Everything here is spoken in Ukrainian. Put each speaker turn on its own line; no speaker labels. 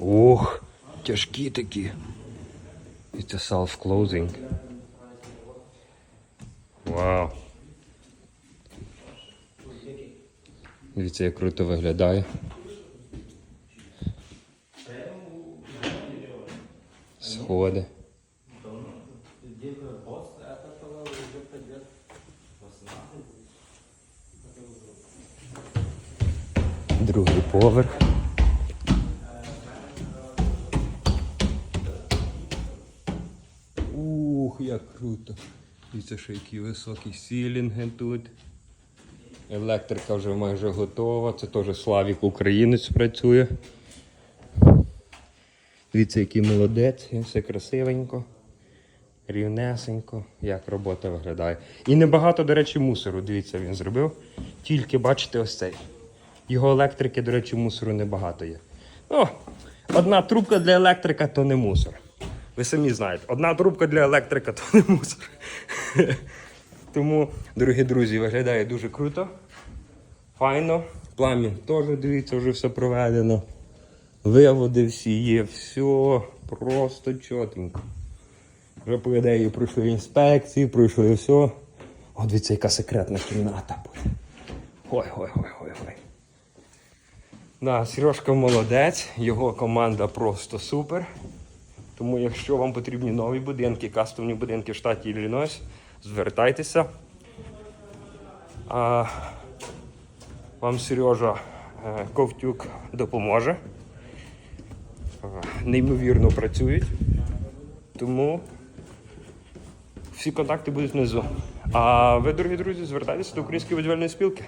Ох, тяжкі такі. It's a self-closing. Вау. Дивіться, як круто виглядає. Сходи. Другий поверх. Ух, як круто. Дивіться, що які високі сілінги тут. Електрика вже майже готова. Це теж Славік українець працює. Дивіться, який молодець, і все красивенько, рівнесенько, як робота виглядає. І небагато, до речі, мусору. Дивіться, він зробив. Тільки бачите ось цей. Його електрики, до речі, мусору небагато є. Ну, одна трубка для електрика то не мусор. Ви самі знаєте, одна трубка для електрика то не мусор. Тому, дорогі друзі, виглядає дуже круто. Файно. Пламінь теж, дивіться, вже все проведено. Виводи всі є, все просто чотенько. Вже по ідеї пройшли інспекції, пройшли все. О, дивіться, яка секретна кімната буде. Ой, ой, ой, ой, ой. Да, Сережка молодець, його команда просто супер. Тому якщо вам потрібні нові будинки, кастомні будинки в штаті Іллінойс, звертайтеся. А, вам Сережа е, Ковтюк допоможе. Е, Неймовірно працюють. Тому всі контакти будуть внизу. А ви, дорогі друзі, звертайтеся до Української будівельної спілки.